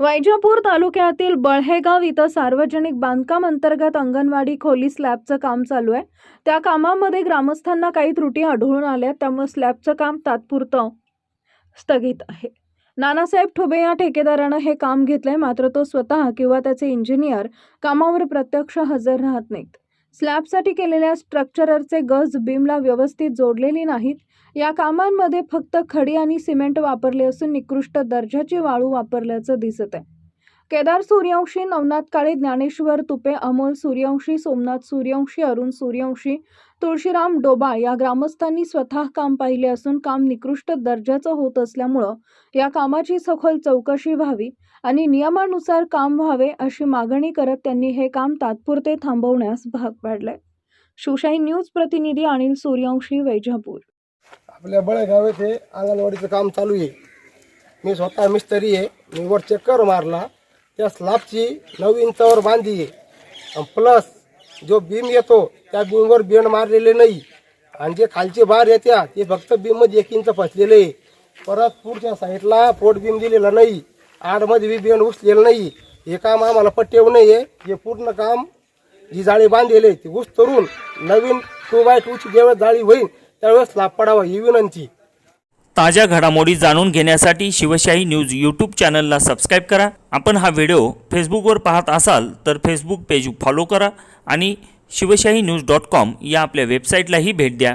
वैजापूर तालुक्यातील बळहेगाव इथं सार्वजनिक बांधकाम अंतर्गत अंगणवाडी खोली स्लॅबचं काम चालू आहे. त्या कामामध्ये ग्रामस्थांना काही त्रुटी आढळून आल्या त्यामुळे स्लॅबचं काम तात्पुरतं स्थगित आहे. नानासाहेब ठुबे या ठेकेदारानं हे काम घेतलंय मात्र तो स्वतः किंवा त्याचे इंजिनियर कामावर प्रत्यक्ष हजर राहत नाहीत. स्लॅबसाठी केलेल्या स्ट्रक्चररचे गज बीमला व्यवस्थित जोडलेली नाहीत या कामांमध्ये फक्त खडी आणि सिमेंट वापरले असून निकृष्ट दर्जाची वाळू वापरल्याचं दिसत आहे. केदार सूर्यवंशी नवनाथ काळे ज्ञानेश्वर तुपे अमोल सूर्यवंशी सोमनाथ सूर्यवंशी अरुण सूर्यवंशी तुळशीराम डोबाळ या ग्रामस्थांनी स्वतः काम पाहिले असून काम निकृष्ट दर्जाचं होत असल्यामुळं या कामाची सखोल चौकशी व्हावी आणि नियमानुसार काम व्हावे अशी मागणी करत त्यांनी हे काम तात्पुरते थांबवण्यास भाग पाडले शिवशाही न्यूज प्रतिनिधी अनिल सूर्यवंशी वैजापूर. आपल्या बळेगाव येथे अंगणवाडीचं काम चालू आहे. मी स्वतः मिस्त्री आहे. मी वर चक्कर मारला. त्या स्लॅबची नऊ इंचावर बांधी आहे. आणि प्लस जो बीम येतो त्या बीमवर बेंड मारलेले नाही. आणि जे खालचे बार येत्या ते फक्त बीममध्ये एक इंच फसलेले आहे. परत पुढच्या साईडला पोट बीम दिलेला नाही. आडमध्ये बी बेंड उचलेलं नाही. हे काम आम्हाला पट्टेव नाही आहे हे पूर्ण काम जी जाळी बांधलेली आहे ती ऊस तरून नवीन टू बाय टूची जेव्हा जाळी होईल. त्यावेळेस लाभ पडावा ही विनंती. ताज्या घडामोडी जाणून घेण्यासाठी शिवशाही न्यूज यूट्यूब चॅनलला सबस्क्राईब करा. आपण हा व्हिडिओ फेसबुकवर पाहत असाल तर फेसबुक पेज फॉलो करा आणि शिवशाही न्यूज डॉट कॉम या आपल्या वेबसाईटलाही भेट द्या.